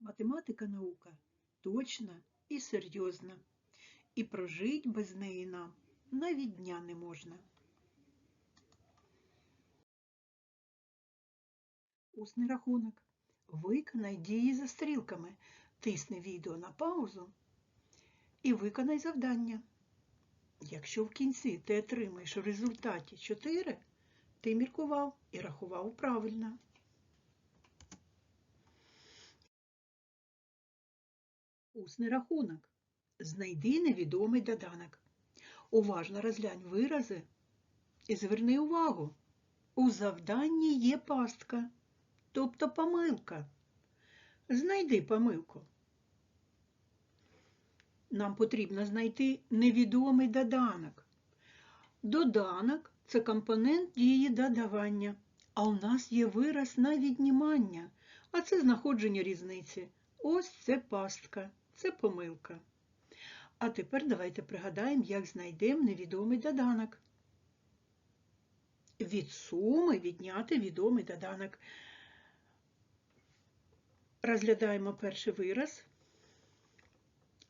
Математика наука точна і серйозна, і прожить без неї нам навіть дня не можна. Усний рахунок. Виконай дії за стрілками. Тисни відео на паузу і виконай завдання. Якщо в кінці ти отримаєш в результаті 4, ти міркував і рахував правильно. Усний рахунок. Знайди невідомий доданок. Уважно розглянь вирази і зверни увагу. У завданні є пастка, тобто помилка. Знайди помилку. Нам потрібно знайти невідомий доданок. Доданок це компонент дії додавання, а у нас є вираз на віднімання, а це знаходження різниці. Ось це пастка, це помилка. А тепер давайте пригадаємо, як знайдемо невідомий доданок. Від суми відняти відомий доданок. Розглядаємо перший вираз.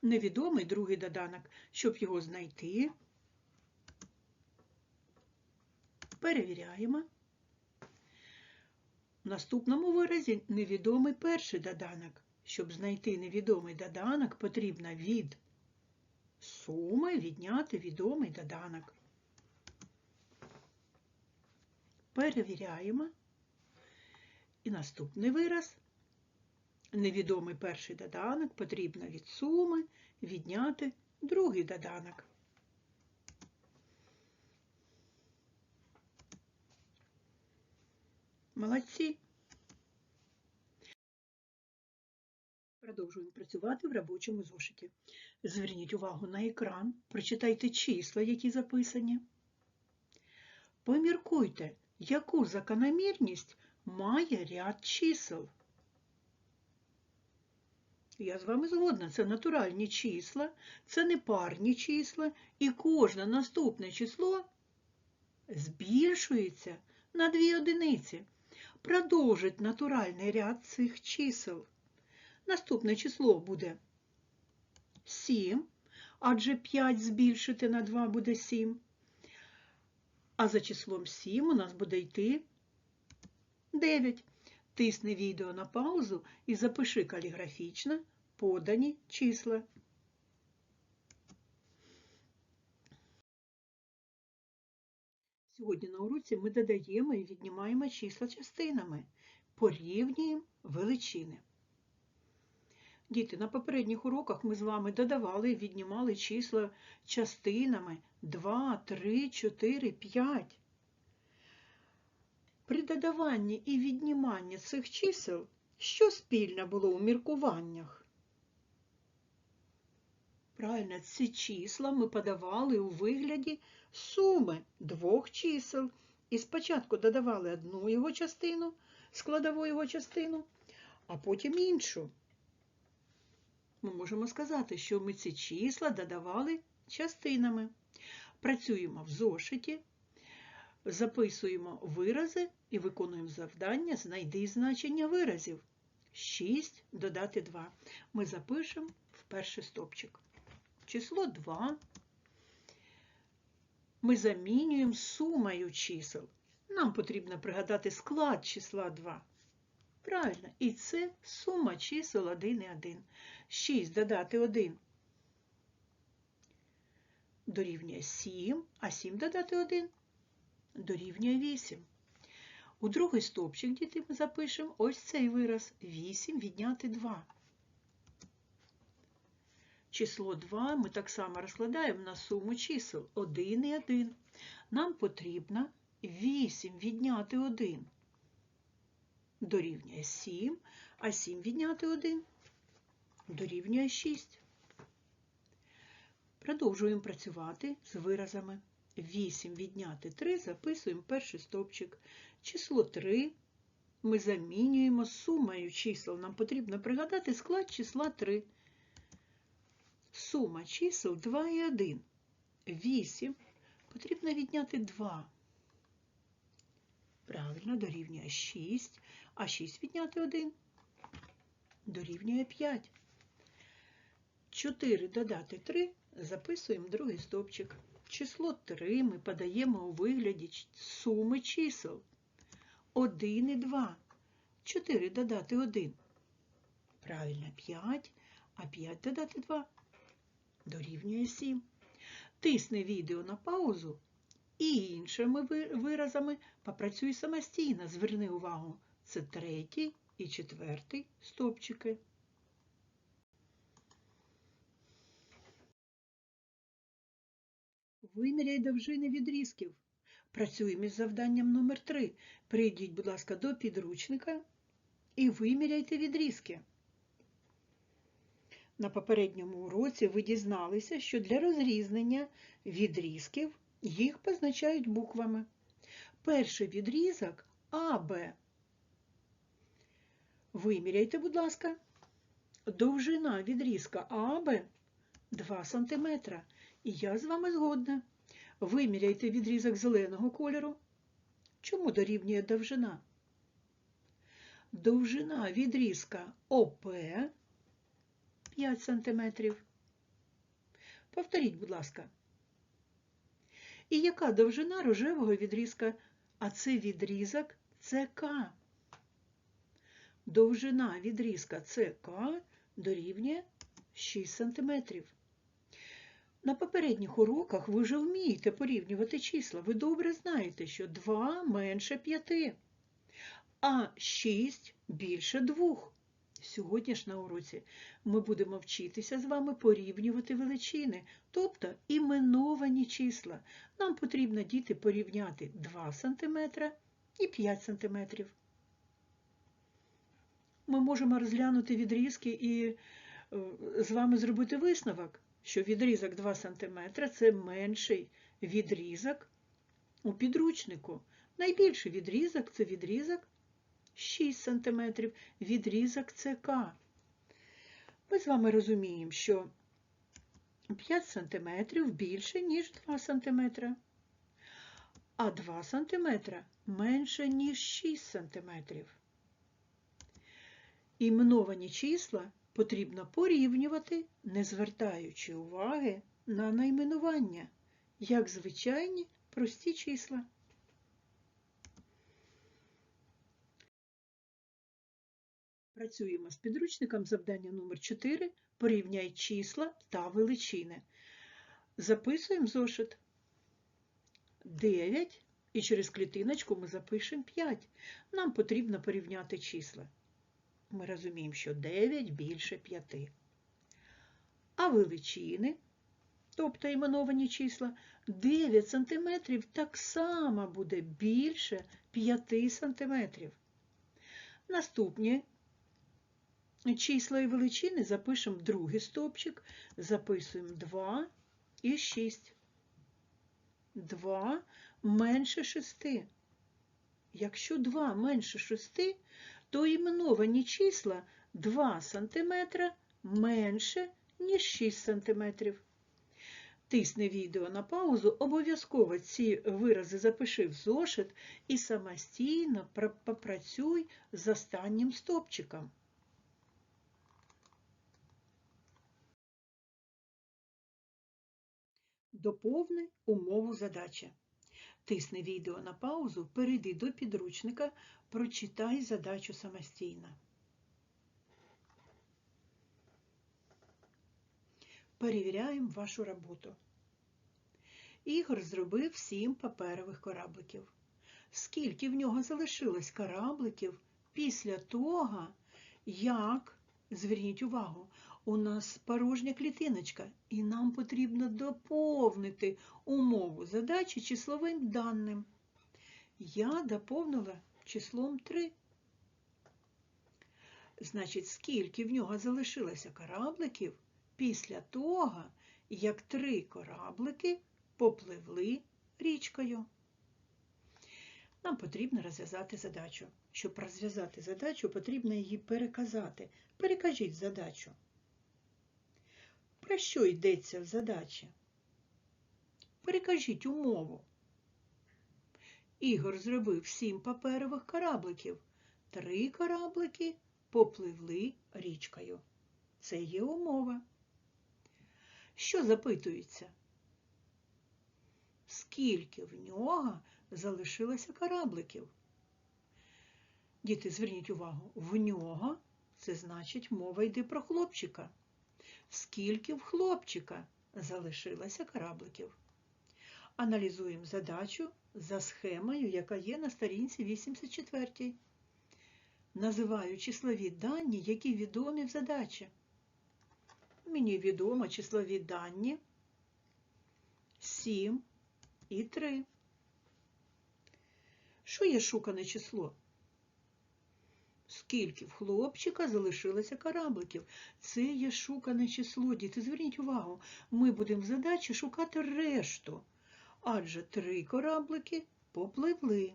Невідомий другий доданок. Щоб його знайти, перевіряємо. В наступному виразі невідомий перший доданок. Щоб знайти невідомий доданок, потрібно від суми відняти відомий доданок. Перевіряємо. І наступний вираз. Невідомий перший доданок потрібно від суми відняти другий доданок. Молодці. Продовжуємо працювати в робочому зошиті. Зверніть увагу на екран, прочитайте числа, які записані. Поміркуйте, яку закономірність має ряд чисел. Я з вами згодна, це натуральні числа, це непарні числа, і кожне наступне число збільшується на дві одиниці. Продовжить натуральний ряд цих чисел. Наступне число буде 7, адже 5 збільшити на 2 буде 7. А за числом 7 у нас буде йти 9. Тисни відео на паузу і запиши каліграфічно подані числа. Сьогодні на уроці ми додаємо і віднімаємо числа частинами, порівнюємо величини. Діти, на попередніх уроках ми з вами додавали і віднімали числа частинами 2, 3, 4, 5. При додаванні і відніманні цих чисел що спільне було у міркуваннях? Правильно, ці числа ми подавали у вигляді суми двох чисел. І спочатку додавали одну його частину, складову його частину, а потім іншу. Ми можемо сказати, що ми ці числа додавали частинами. Працюємо в зошиті, записуємо вирази і виконуємо завдання знайди значення виразів. 6 додати 2. Ми запишемо в перший стопчик. Число 2 ми замінюємо сумою чисел. Нам потрібно пригадати склад числа 2. Правильно, і це сума чисел 1 і 1. 6 додати 1 дорівнює 7, а 7 додати 1 дорівнює 8. У другий стовпчик, діти, ми запишемо ось цей вираз 8 відняти 2. Число 2 ми так само розкладаємо на суму чисел 1 і 1. Нам потрібно 8 відняти 1 дорівнює 7, а 7 відняти 1 дорівнює 6. Продовжуємо працювати з виразами. 8 відняти 3 записуємо перший стовпчик. Число 3 ми замінюємо сумою чисел. Нам потрібно пригадати склад числа 3. Сума чисел 2 і 1. 8 потрібно відняти 2. Правильно, дорівнює 6, а 6 відняти 1 дорівнює 5. 4 додати 3 записуємо другий стовпчик. Число 3 ми подаємо у вигляді суми чисел. 1 і 2. 4 додати 1. Правильно, 5, а 5 додати 2 дорівнює 7. Тисни відео на паузу і іншими виразами попрацюй самостійно. Зверни увагу, це третій і четвертий стовпчики. Виміряй довжини відрізків. Працюємо із завданням номер 3. Прийдіть, будь ласка, до підручника і виміряйте відрізки. На попередньому уроці ви дізналися, що для розрізнення відрізків їх позначають буквами. Перший відрізок АБ. Виміряйте, будь ласка. Довжина відрізка АБ 2 см. І я з вами згодна. Виміряйте відрізок зеленого кольору. Чому дорівнює довжина? Довжина відрізка ОП 5 см. Повторіть, будь ласка. І яка довжина рожевого відрізка? А це відрізок ЦК. Довжина відрізка ЦК дорівнює 6 см. На попередніх уроках ви вже вмієте порівнювати числа. Ви добре знаєте, що 2 менше 5, а 6 більше 2. Сьогодні ж на уроці ми будемо вчитися з вами порівнювати величини, тобто іменовані числа. Нам потрібно діти порівняти 2 см і 5 см. Ми можемо розглянути відрізки і е, з вами зробити висновок, що відрізок 2 см це менший відрізок у підручнику. Найбільший відрізок це відрізок 6 см, відрізок ЦК. Ми з вами розуміємо, що 5 см більше, ніж 2 см, а 2 см менше, ніж 6 см. Іменовані числа потрібно порівнювати, не звертаючи уваги на найменування, як звичайні прості числа. Працюємо з підручником завдання номер 4 Порівняй числа та величини. Записуємо зошит 9 і через клітиночку ми запишемо 5. Нам потрібно порівняти числа. Ми розуміємо, що 9 більше 5. А величини, тобто іменовані числа, 9 см так само буде більше 5 см. Наступні числа і величини запишемо в другий стовпчик, записуємо 2 і 6. 2 менше 6. Якщо 2 менше 6, то іменовані числа 2 см менше, ніж 6 см. Тисни відео на паузу, обов'язково ці вирази запиши в зошит і самостійно попрацюй з останнім стопчиком. Доповни умову задачі. Тисни відео на паузу, перейди до підручника, прочитай задачу самостійно. Перевіряємо вашу роботу. Ігор зробив сім паперових корабликів. Скільки в нього залишилось корабликів після того, як, зверніть увагу, у нас порожня клітиночка, і нам потрібно доповнити умову задачі числовим даним. Я доповнила числом 3. Значить, скільки в нього залишилося корабликів після того, як три кораблики попливли річкою. Нам потрібно розв'язати задачу. Щоб розв'язати задачу, потрібно її переказати. Перекажіть задачу. Про що йдеться в задачі? Перекажіть умову. Ігор зробив сім паперових корабликів. Три кораблики попливли річкою. Це є умова. Що запитується? Скільки в нього залишилося корабликів? Діти, зверніть увагу, в нього це значить мова йде про хлопчика. Скільки в хлопчика залишилося корабликів? Аналізуємо задачу за схемою, яка є на сторінці 84. Називаю числові дані, які відомі в задачі. Мені відомо числові дані 7 і 3. Що є шукане число? Скільки в хлопчика залишилося корабликів? Це є шукане число. Діти, зверніть увагу, ми будемо в задачі шукати решту. Адже три кораблики попливли.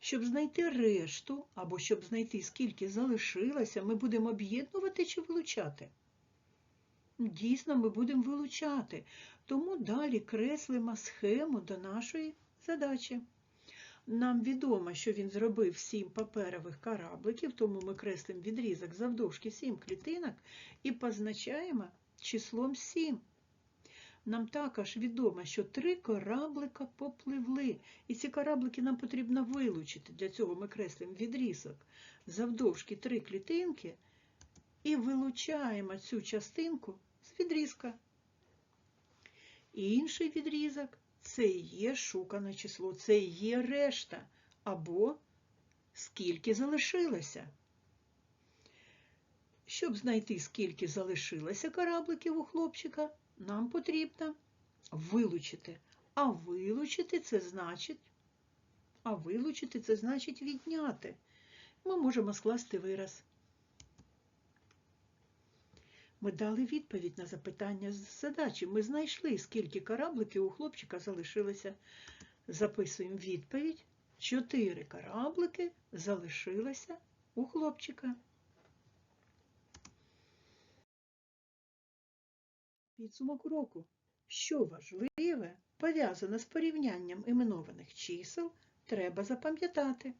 Щоб знайти решту, або щоб знайти, скільки залишилося, ми будемо об'єднувати чи вилучати? Дійсно, ми будемо вилучати. Тому далі креслимо схему до нашої задачі. Нам відомо, що він зробив 7 паперових корабликів, тому ми креслимо відрізок завдовжки 7 клітинок і позначаємо числом 7. Нам також відомо, що три кораблика попливли, і ці кораблики нам потрібно вилучити. Для цього ми креслимо відрізок завдовжки 3 клітинки і вилучаємо цю частинку з відрізка. Інший відрізок це і є шукане число, це і є решта, або скільки залишилося. Щоб знайти, скільки залишилося корабликів у хлопчика, нам потрібно вилучити. А вилучити це значить, а вилучити це значить відняти. Ми можемо скласти вираз. Ми дали відповідь на запитання з задачі. Ми знайшли, скільки корабликів у хлопчика залишилося. Записуємо відповідь. Чотири кораблики залишилося у хлопчика. Підсумок уроку. Що важливе, пов'язане з порівнянням іменованих чисел, треба запам'ятати.